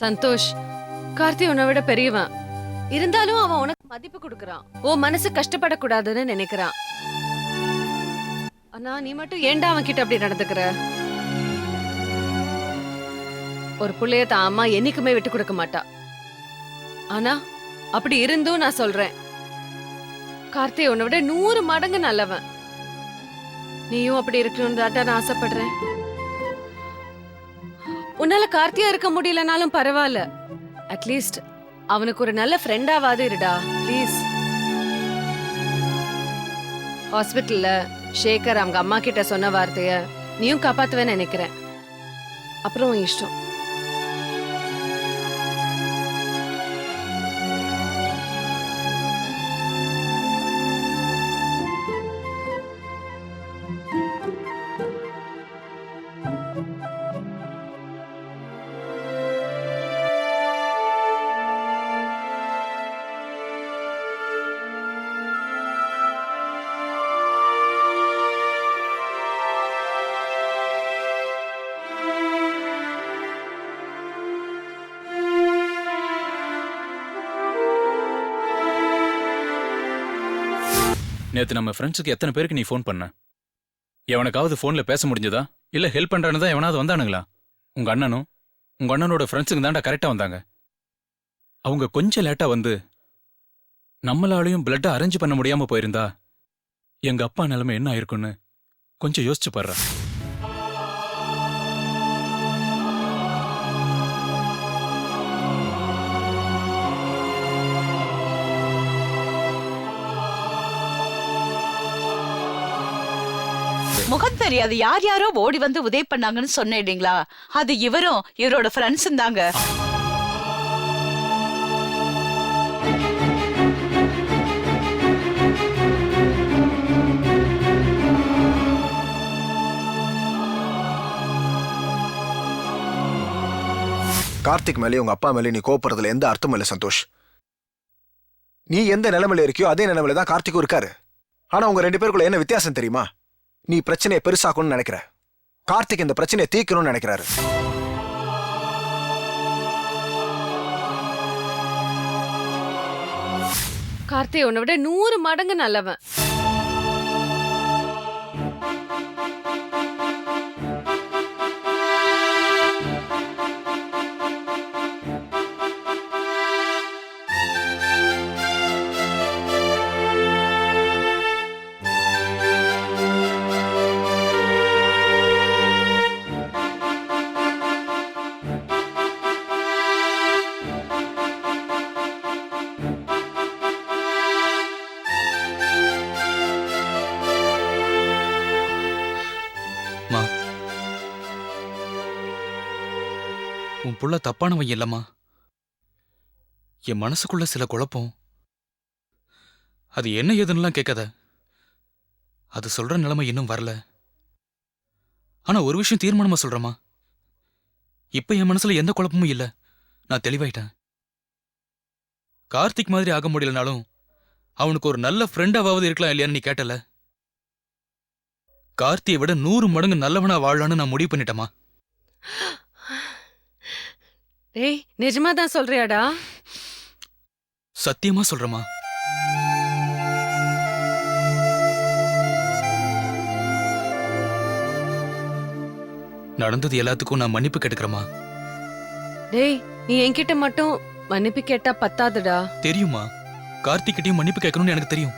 சந்தோஷ் கார்த்தி உன்னை விட பெரியவன். இருந்தாலும் அவன் உனக்கு மதிப்பு கொடுக்கறான். ஓ மனசு கஷ்டப்படக்கூடாதுன்னு நினைக்கிறான். ஆனா நீ மட்டும் ஏண்டா அவன் கிட்ட அப்படி நடந்துக்கிற? ஒரு புள்ளைய தான் அம்மா என்னைக்குமே விட்டு கொடுக்க மாட்டா. ஆனா அப்படி இருந்தும் நான் சொல்றேன். கார்த்தி உன்னை விட நூறு மடங்கு நல்லவன். நீயும் அப்படி இருக்கணும்னு தாட்டா நான் ஆசைப்படுறேன். உன்னால கார்த்தியா இருக்க முடியலனாலும் பரவாயில்ல. அட்லீஸ்ட் அவனுக்கு ஒரு நல்ல ஃப்ரெண்டாவாது இருடா ப்ளீஸ் ஹாஸ்பிட்டல்ல ஷேகர் அவங்க அம்மா கிட்ட சொன்ன வார்த்தைய நீயும் காப்பாத்துவேன்னு நினைக்கிறேன். அப்புறம் இஷ்டம். நேத்து நம்ம ஃப்ரெண்ட்ஸுக்கு எத்தனை பேருக்கு நீ ஃபோன் பண்ண? எவனுக்காவது ஃபோனில் பேச முடிஞ்சதா? இல்லை ஹெல்ப் பண்ணுறானு தான் எவனாவது வந்தானுங்களா? உங்கள் அண்ணனும் உங்கள் அண்ணனோட ஃப்ரெண்ட்ஸுங்க தாண்டா கரெக்டாக வந்தாங்க. அவங்க கொஞ்சம் லேட்டாக வந்து நம்மளாலையும் பிளட்டை அரேஞ்ச் பண்ண முடியாமல் போயிருந்தா எங்கள் அப்பா நிலைமை என்ன ஆயிருக்குன்னு கொஞ்சம் யோசிச்சு பாரு முகம் தெரியாது. யார் யாரோ ஓடி வந்து உதவி பண்ணாங்கன்னு சொன்னீங்களா அது இவரும் இவரோட ஃப்ரெண்ட்ஸும் தாங்க. கார்த்திக் மேலே உங்க அப்பா மேலே நீ கோபப்படுறதுல எந்த அர்த்தமும் இல்லை சந்தோஷ். நீ எந்த நிலைமையில இருக்கியோ அதே நிலைமையில தான் கார்த்திக்கும் இருக்காரு. ஆனா உங்க ரெண்டு பேருக்குள்ள என்ன வித்தியாசம் தெரியுமா? நீ பிரச்சனையை பெருசாக்கணும்னு நினைக்கிற. கார்த்திக் இந்த பிரச்சனையை தீர்க்கணும்னு நினைக்கிறாரு. கார்த்தி உன்னை விட நூறு மடங்கு நல்லவன். சொல்ல தப்பானவன் இல்லம்மா. என் மனசுக்குள்ள சில குழப்பம். அது என்ன ஏதுன்னுலாம் கேட்காத. அது சொல்ற நிலைமை இன்னும் வரல. ஆனா ஒரு விஷயம் தீர்மானமா சொல்றமா இப்ப என் மனசுல எந்த குழப்பமும் இல்ல. நான் தெளிவாயிட்டேன். கார்த்திக் மாதிரி ஆக முடியலனாலும் அவனுக்கு ஒரு நல்ல ஃப்ரெண்டாவது இருக்கலாம் இல்லையான்னு நீ கேட்டல. கார்த்தியை விட நூறு மடங்கு நல்லவனா வாழலான்னு நான் முடிவு பண்ணிட்டேமா டேய் நிஜமா தான் சொல்றியாடா? சத்தியமா சொல்றேமா நடந்தது எல்லாத்துக்கும் நான் மன்னிப்பு கேட்டுக்கிறேமா டேய் நீ என்கிட்ட மட்டும் மன்னிப்பு கேட்டா பத்தாதுடா. தெரியுமா கார்த்திக்கிட்டையும் மன்னிப்பு கேட்கணும்னு எனக்கு தெரியும்.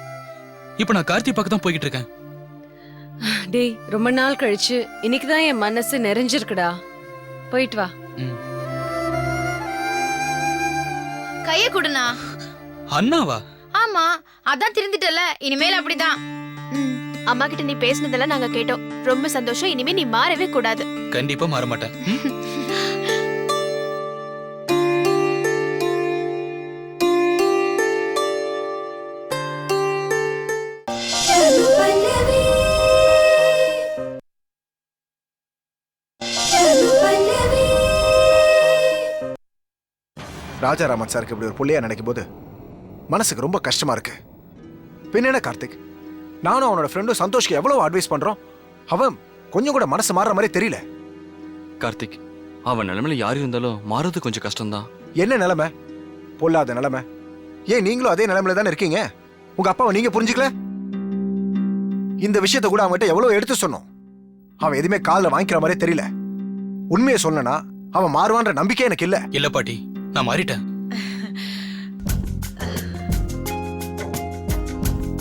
இப்ப நான் கார்த்தி பக்கம் தான் போய்கிட்டு இருக்கேன் டேய் ரொம்ப நாள் கழிச்சு இன்னைக்கு தான் என் மனசு நிறைஞ்சிருக்குடா. போயிட்டு வா. ம். கைய கொடுண்ணா. அண்ணாவா? ஆமா அதான் திருந்திட்டல இனிமேல் அப்படிதான். அம்மா கிட்ட நீ பேசினதெல்லாம் நாங்க கேட்டோம். ரொம்ப சந்தோஷம். இனிமே நீ மாறவே கூடாது. கண்டிப்பா மாற மாட்டேன் ராஜாராமன் சாருக்கு இப்படி ஒரு புள்ளையா நினைக்கும் போது மனசுக்கு ரொம்ப கஷ்டமா இருக்கு. பின்ன என்ன கார்த்திக்? நானும் அவனோட ஃப்ரெண்டும் சந்தோஷ்க்கு எவ்வளவு அட்வைஸ் பண்றோம்? அவன் கொஞ்சம் கூட மனசு மாறுற மாதிரி தெரியல. கார்த்திக் அவன் நிலைமையில யார் இருந்தாலும் மாறுறது கொஞ்சம் கஷ்டம்தான். என்ன நிலைமை? பொல்லாத நிலைமை. ஏன் நீங்களும் அதே நிலைமையில தானே இருக்கீங்க? உங்க அப்பாவை நீங்க புரிஞ்சுக்கல? இந்த விஷயத்த கூட அவன்கிட்ட எவ்வளவு எடுத்து சொன்னோம். அவன் எதுவுமே காதுல வாங்கிக்கிற மாதிரி தெரியல. உண்மையை சொன்னனா அவன் மாறுவான்ற நம்பிக்கை எனக்கு இல்ல. இல்ல பாட்டி. நான் மாறிட்டேன்.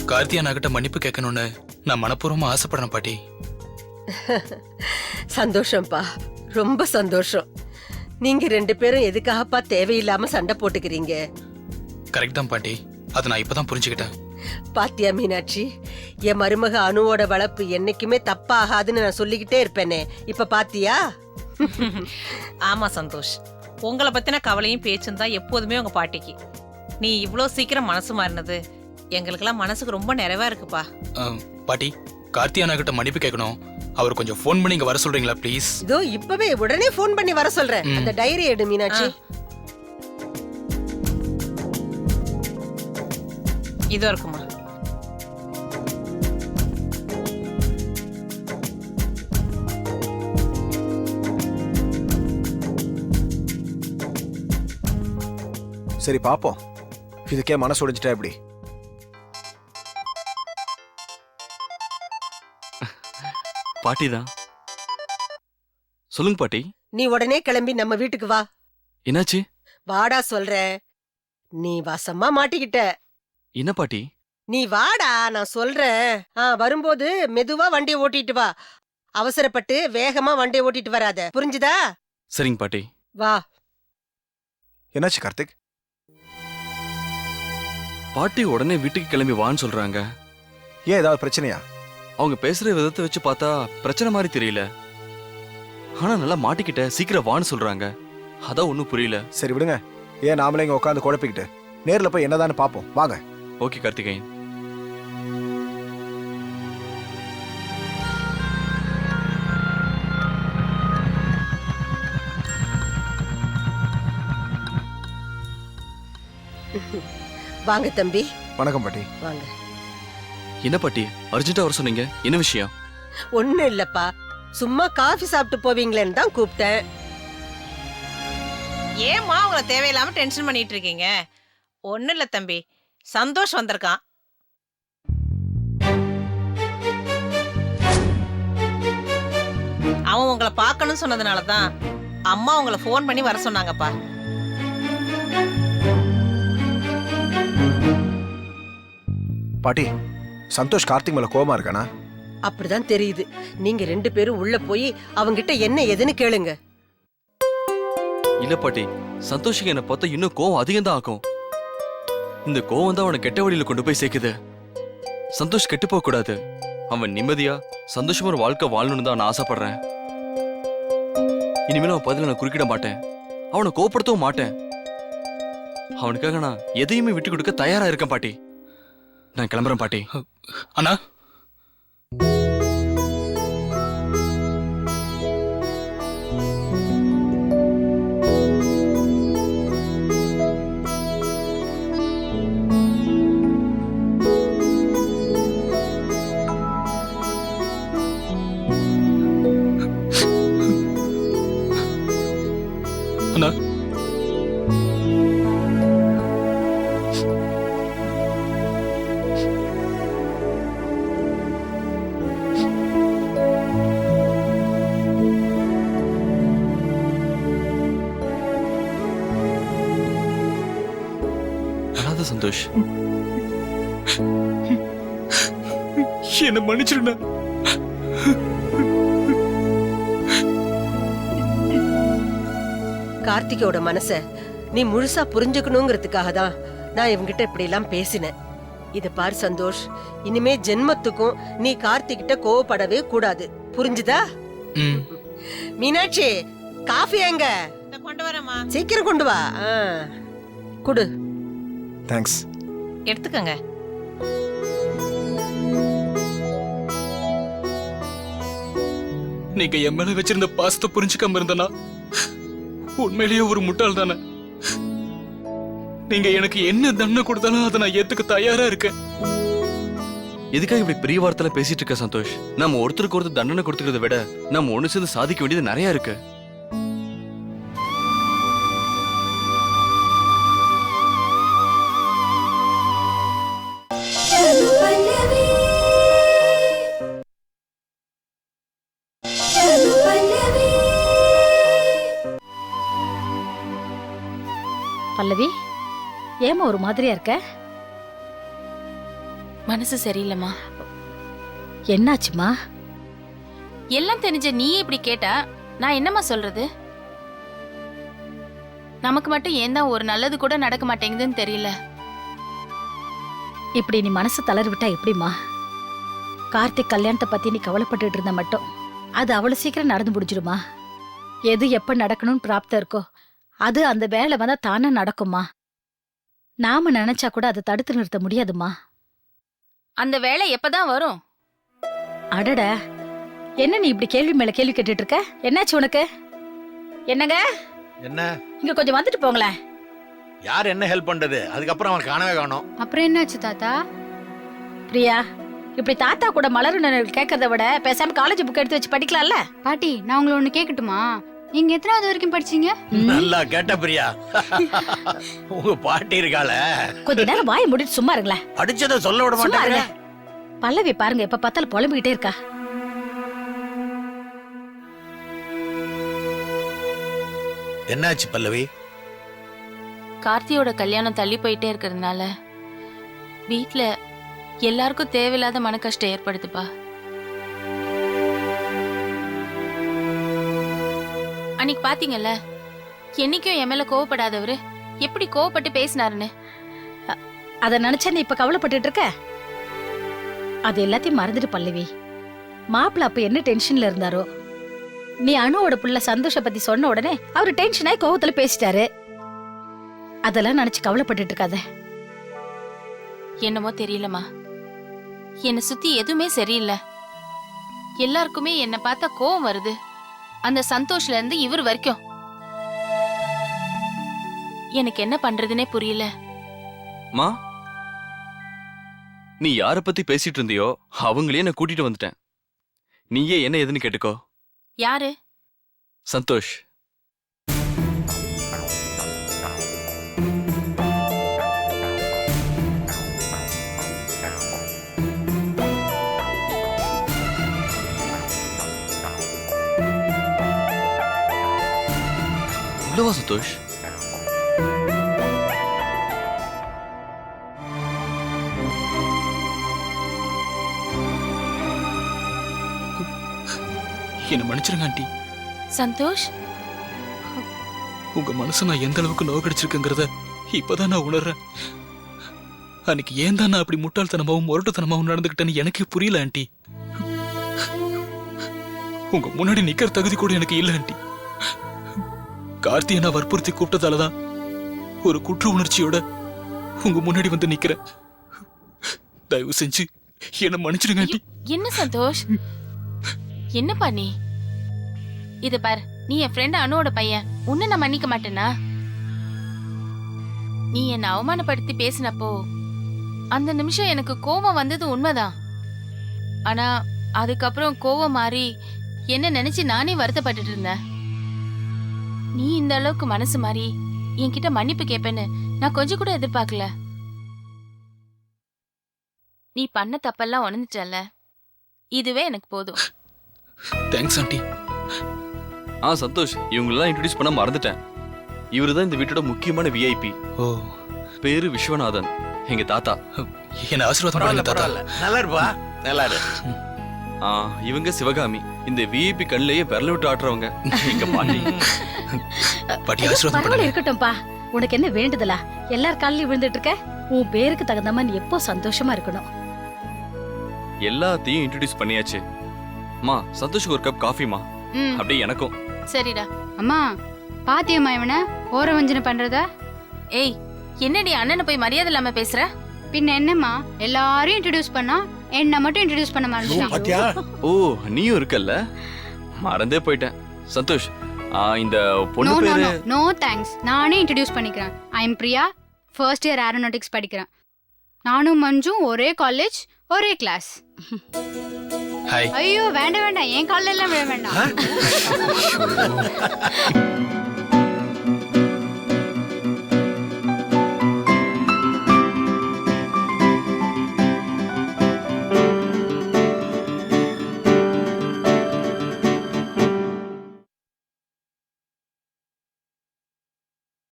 கார்த்தி அண்ணாகிட்ட மன்னிப்பு கேட்கணும்னு நான் மனப்பூர்வமா ஆசைப்படுறேன் பாட்டி. சந்தோஷம்ப்பா ரொம்ப சந்தோஷம். நீங்க ரெண்டு பேரும் எதுக்காகப்பா தேவையில்லாம சண்டை போட்டுக்கிறீங்க? கரெக்ட் தான் பாட்டி. அதை நான் இப்பதான் புரிஞ்சுக்கிட்டேன். பாத்தியா மீனாட்சி? என் மருமக அணுவோட வளர்ப்பு என்னைக்குமே தப்பாகாதுன்னு நான் சொல்லிக்கிட்டே இருப்பேனே. இப்ப பாத்தியா? ஆமா சந்தோஷ். உங்களை பத்தின கவலையும் பேச்சும் தான் எப்போதுமே உங்க பாட்டிக்கு. நீ இவ்ளோ சீக்கிரம் மனசு மாறினது எங்களுக்கெல்லாம் மனசுக்கு ரொம்ப நிறைவா இருக்குப்பா. பாட்டி கார்த்தி அண்ணாகிட்ட மன்னிப்பு கேட்கணும். அவர் கொஞ்சம் ஃபோன் பண்ணி இங்க வர சொல்றீங்களா ப்ளீஸ் இதோ இப்பவே உடனே ஃபோன் பண்ணி வர சொல்றேன். அந்த டைரி எடு மீனாட்சி. இதோ இருக்குமா? சரி பாப்போம். இதுக்கே மனசு உடைஞ்சிட்டா எப்படி? பாட்டி தான். சொல்லுங்க பாட்டி. நீ உடனே கிளம்பி நம்ம வீட்டுக்கு வா. என்னாச்சு? வாடா சொல்றேன். நீ வசமா மாட்டிக்கிட்ட. என்ன பாட்டி? நீ வாடா நான் சொல்றேன். ஆ வரும்போது மெதுவா வண்டியை ஓட்டிட்டு வா. அவசரப்பட்டு வேகமா வண்டியை ஓட்டிட்டு வராத. புரிஞ்சுதா? சரிங்க பாட்டி. வா. என்னாச்சு கார்த்திக்? பாட்டி உடனே வீட்டுக்கு கிளம்பி வான்னு சொல்றாங்க. ஏன் ஏதாவது பிரச்சனையா? அவங்க பேசுற விதத்தை வச்சு பார்த்தா பிரச்சனை மாதிரி தெரியல. ஆனா நல்லா மாட்டிக்கிட்ட சீக்கிரம் வான்னு சொல்றாங்க. அதான் ஒன்றும் புரியல. சரி விடுங்க. ஏன் நாமளே இங்க உட்காந்து குழப்பிக்கிட்டு. நேர்ல போய் என்னதான்னு பாப்போம் வாங்க. ஓகே கார்த்திகேயன். வாங்க தம்பி. வணக்கம் பாட்டி. வாங்க. என்ன பாட்டி? அர்ஜென்ட்டா வர சொன்னீங்க. என்ன விஷயம்? ஒண்ணும் இல்லப்பா. சும்மா காஃபி சாப்பிட்டு போவீங்களேன்னு தான் கூப்பிட்டேன். ஏம்மா உங்களை தேவையில்லாம டென்ஷன் பண்ணிட்டு இருக்கீங்க? ஒண்ணும் இல்ல தம்பி. சந்தோஷ் வந்திருக்கான். அவன் உங்களை பார்க்கணும்னு சொன்னதுனால தான் அம்மா உங்களை ஃபோன் பண்ணி வர சொன்னாங்கப்பா. பாட்டி சந்தோஷ் கார்த்திக் மேல கோவமா இருக்கானா? அப்படிதான் தெரியுது. நீங்க ரெண்டு பேரும் உள்ள போய் அவங்கிட்ட என்ன ஏதுன்னு கேளுங்க. இல்ல பாட்டி சந்தோஷுக்கு என்ன பார்த்தா இன்னும் கோவம் அதிகம் தான் ஆக்கும் இந்த கோவம் தான் அவனை கெட்ட வழியில கொண்டு போய் சேர்க்குது. சந்தோஷ் கெட்டு போக கூடாது. அவன் நிம்மதியா சந்தோஷமா ஒரு வாழ்க்கை வாழணும்னு தான் நான் ஆசைப்படுறேன். இனிமேல் அவன் பதில நான் குறுக்கிட மாட்டேன். அவனை கோவப்படுத்தவும் மாட்டேன். அவனுக்காக நான் எதையுமே விட்டு கொடுக்க தயாரா இருக்கேன் பாட்டி. நான் கிளம்புறேன் பாட்டி. அண்ணா? அழாத சந்தோஷ். என்ன மன்னிச்சிருண்ணா. கார்த்திகோட மனச நீ முழுசா புரிஞ்சுக்கணுங்கிறதுக்காக தான் நான் இவங்கிட்ட இப்படி எல்லாம் பேசினேன். இத பார் சந்தோஷ் இனிமே ஜென்மத்துக்கும் நீ கார்த்திகிட்ட கோவப்படவே கூடாது. புரிஞ்சுதா? மீனாட்சி காஃபி எங்க? கொண்டு வரேம்மா. சீக்கிரம் கொண்டு வா. குடு. தேங்க்ஸ் எடுத்துக்கங்க. நீங்க என் மேல வச்சிருந்த பாசத்தை புரிஞ்சுக்காம இருந்தனா உண்மையிலேயே ஒரு முட்டாள் தானே. நீங்க எனக்கு என்ன தண்டனை கொடுத்தாலும் அதை நான் ஏத்துக்க தயாரா இருக்கேன். எதுக்காக இப்படி பெரிய வார்த்தையில பேசிட்டு இருக்க சந்தோஷ்? நம்ம ஒருத்தருக்கு ஒருத்தர் தண்டனை கொடுத்துக்கிறத விட நம்ம ஒண்ணு சேர்ந்து சாதிக்க வேண்டியது நிறைய இருக்கு. ஏமா ஒரு மாதிரியா இருக்க? மனசு சரியில்லைம்மா. என்னாச்சுமா? எல்லாம் தெரிஞ்ச நீயே இப்படி கேட்டா நான் என்னம்மா சொல்றது? நமக்கு மட்டும் ஏன் தான் ஒரு நல்லது கூட நடக்க மாட்டேங்குதுன்னு தெரியல. இப்படி நீ மனசு தளர விட்டா எப்படிமா கார்த்திக் கல்யாணத்தை பத்தி நீ கவலைப்பட்டுட்டு இருந்த மட்டும் அது அவ்வளவு சீக்கிரம் நடந்து முடிஞ்சிடுமா? எது எப்ப நடக்கணும்னு பிராப்தம் இருக்கோ அது அந்த வேலை வந்தா தானே நடக்குமா நாம நினைச்சா கூட அதை தடுத்து நிறுத்த முடியாதுமா அந்த வேலை எப்பதான் வரும்? அடட. என்ன நீ இப்படி கேள்வி மேல கேள்வி கேட்டுட்டு இருக்க என்னாச்சு உனக்கு? என்னங்க? என்ன? இங்க கொஞ்சம் வந்துட்டு போங்களேன். யார் என்ன ஹெல்ப் பண்றது? அதுக்கப்புறம் அவன் காணவே காணோம். அப்புறம் என்னாச்சு தாத்தா? பிரியா இப்படி தாத்தா கூட மலர் கேட்கறத விட பேசாம காலேஜ் புக் எடுத்து வச்சு படிக்கலாம்ல? பாட்டி நான் உங்களை ஒண்ணு கேக்கட்டுமா நீங்க எத்தனாவது வரைக்கும் படிச்சீங்க? நல்லா கேட்ட பிரியா. உங்க பாட்டி இருக்காள. கொஞ்ச நேரம் வாயை மூடிட்டு சும்மா இருங்களேன். படிச்சத சொல்ல விட மாட்டாங்க பல்லவி பாருங்க எப்ப பார்த்தாலும் புலம்பிக்கிட்டே இருக்கா. என்னாச்சு பல்லவி? கார்த்தியோட கல்யாணம் தள்ளி போயிட்டே இருக்கிறதுனால வீட்ல எல்லாருக்கும் தேவையில்லாத மன கஷ்டம் ஏற்படுதுப்பா. அன்னைக்கு பாத்தீங்கல்ல? என்னைக்கும் என் மேல கோவப்படாதவரு. எப்படி கோவப்பட்டு பேசினாருன்னு? அத நினைச்சா நீ இப்ப கவலைப்பட்டுட்டு இருக்க? அது எல்லாத்தையும் மறந்துட்டு பல்லவி. மாப்பிள்ள அப்ப என்ன டென்ஷன்ல இருந்தாரோ? நீ அணுவோட புள்ள சந்தோஷ பத்தி சொன்ன உடனே அவரு டென்ஷன் ஆகி கோவத்துல பேசிட்டாரு. அதெல்லாம் நினைச்சு கவலைப்பட்டுட்டு இருக்காத. என்னமோ தெரியலம்மா. என்னை சுத்தி எதுவுமே சரியில்லை. எல்லாருக்குமே என்னை பார்த்தா கோவம் வருது. அந்த சந்தோஷ்ல இருந்து இவர் வரைக்கும். எனக்கு என்ன பண்றதுனே புரியல. மா? நீ யார பத்தி பேசிட்டு இருந்தியோ அவங்களே நான் கூட்டிட்டு வந்துட்டேன். நீயே என்ன ஏதுன்னு கேட்டுக்கோ. யாரு? சந்தோஷ். உள்ளவா சந்தோஷ் என்ன மன்னிச்சிருங்க ஆண்டி. சந்தோஷ்? உங்க மனசு நான் எந்த அளவுக்கு நோக்கடிச்சிருக்கேங்கிறத இப்பதான் நான் உணர்றேன். அன்னைக்கு ஏன் தான் நான் அப்படி முட்டாள்தனமாவும் முரட்டுத்தனமாவும் நடந்துக்கிட்டேன்னு எனக்கே புரியல ஆண்டி. உங்க முன்னாடி நிக்கிற தகுதி கூட எனக்கு இல்ல ஆண்டி. கார்த்தியை நான் வற்புறுத்தி கூப்பிட்டதாலதான் ஒரு குற்ற உணர்ச்சியோட உங்க முன்னாடி வந்து நிக்கிறேன். தயவு செஞ்சு என்ன மன்னிச்சிடுங்க ஆண்டி. என்ன சந்தோஷ்? என்னப்பா நீ? இது பார் நீ என் ஃப்ரெண்ட் அனுவோட பையன். உன்னை நான் மன்னிக்க மாட்டேனா? நீ என்னை அவமானப்படுத்தி பேசினப்போ அந்த நிமிஷம் எனக்கு கோபம் வந்தது உண்மைதான். ஆனா அதுக்கப்புறம் கோவம் மாறி என்ன நினைச்சு நானே வருத்தப்பட்டுட்டு இருந்தேன். நீ இந்த அளவுக்கு மனசு மாறி என்கிட்ட மன்னிப்பு கேட்பேன்னு நான் கொஞ்சம் கூட எதிர்பார்க்கல. நீ பண்ண தப்பெல்லாம் உணர்ந்துட்டல இதுவே எனக்கு போதும். தேங்க்ஸ் ஆண்டி ஆ சந்தோஷ். இவங்களெல்லாம் இன்ட்ரடியூஸ் பண்ண மறந்துட்டேன். இவரு தான் இந்த வீட்டோட முக்கியமான விஐபி ஓ. பேரு விஸ்வநாதன். எங்க தாத்தா. என்ன ஆசீர்வாதம் பண்ணுங்க தாத்தா? நல்லா இருப்பா. நல்லா இரு. ஆ இவங்க சிவகாமி. இந்த விஐபி கண்ணிலேயே விரல விட்டு ஆட்டுறவங்க. எங்க பாட்டி பாட்டி ஆசீர்வாதம் பரவாயில்ல பண்ணுங்க. இருக்கட்டும்பா. உனக்கு என்ன வேண்டுதலா? எல்லார் காலையும் விழுந்துட்டு இருக்க? உன் பேருக்கு தகுந்த மாதிரி நீ எப்போ சந்தோஷமா இருக்கணும்? எல்லாத்தையும் இன்ட்ரடியூஸ் பண்ணியாச்சு. மா சந்தோஷுக்கு ஒரு கப் காஃபிமா ம்? அப்படியே எனக்கும். சரிடா. அம்மா பாத்தியம்மா இவனை? ஓர வஞ்சனை பண்றதா? ஏய் என்னடி அண்ணனை போய் மரியாதை இல்லாம பேசுற? பின்ன என்னம்மா? எல்லாரையும் இன்ட்ரடியூஸ் பண்ணா என்ன மட்டும் இன்ட்ரடியூஸ் பண்ண மாட்டேன் பாத்தியா? ஓ நீயும் இருக்கல்ல? மறந்தே போயிட்டேன். சந்தோஷ் ஆ, இந்த நோ பொண்ணு நோ பேரு நோ நோ தேங்க்ஸ் நானே இன்ட்ரடியூஸ் பண்ணிக்கிறேன். I am Priya first year aeronautics படிக்கிறேன். நானும் மஞ்சும் ஒரே காலேஜ் ஒரே கிளாஸ் ஹாய் ஐயோ வேண்டாம் வேண்டாம். என் காலில் எல்லாம் விழ வேண்டாம்.